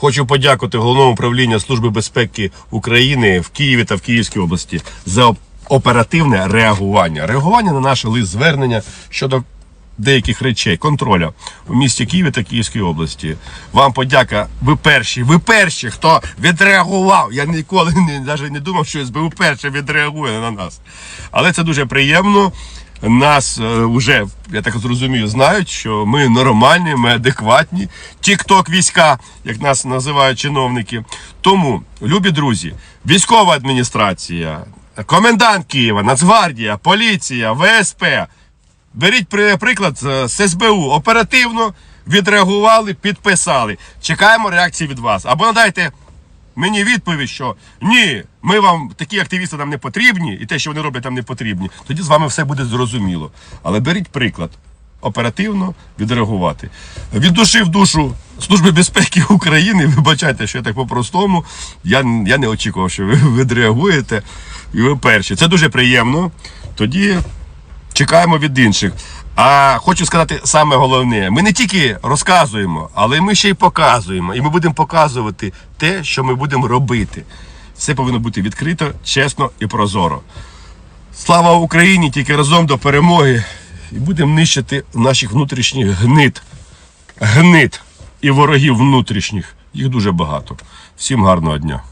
Хочу подякувати головному управлінню Служби безпеки України в Києві та в Київській області за оперативне реагування. Реагування на наше лист звернення щодо деяких речей, контроля у місті Києві та Київській області. Вам подяка. Ви перші, ви перші, хто відреагував. Я ніколи не, навіть не думав, що СБУ перше відреагує на нас. Але це дуже приємно. Нас е, вже, я так зрозумію, знають, що ми нормальні, ми адекватні. Тік-ток війська, як нас називають чиновники. Тому, любі друзі, військова адміністрація, комендант Києва, Нацгвардія, поліція, ВСП. Беріть при- приклад е, з СБУ. Оперативно відреагували, підписали. Чекаємо реакції від вас. Або надайте мені відповідь, що ні, ми вам такі активісти нам не потрібні, і те, що вони роблять, нам не потрібні. Тоді з вами все буде зрозуміло. Але беріть приклад. Оперативно відреагувати. Від душі в душу Служби безпеки України, вибачайте, що я так по-простому. Я, я не очікував, що ви відреагуєте. І ви перші. Це дуже приємно. Тоді чекаємо від інших. А хочу сказати саме головне: ми не тільки розказуємо, але ми ще й показуємо. І ми будемо показувати те, що ми будемо робити. Все повинно бути відкрито, чесно і прозоро. Слава Україні! Тільки разом до перемоги. І будемо нищити наших внутрішніх гнит. Гнит і ворогів внутрішніх. Їх дуже багато. Всім гарного дня.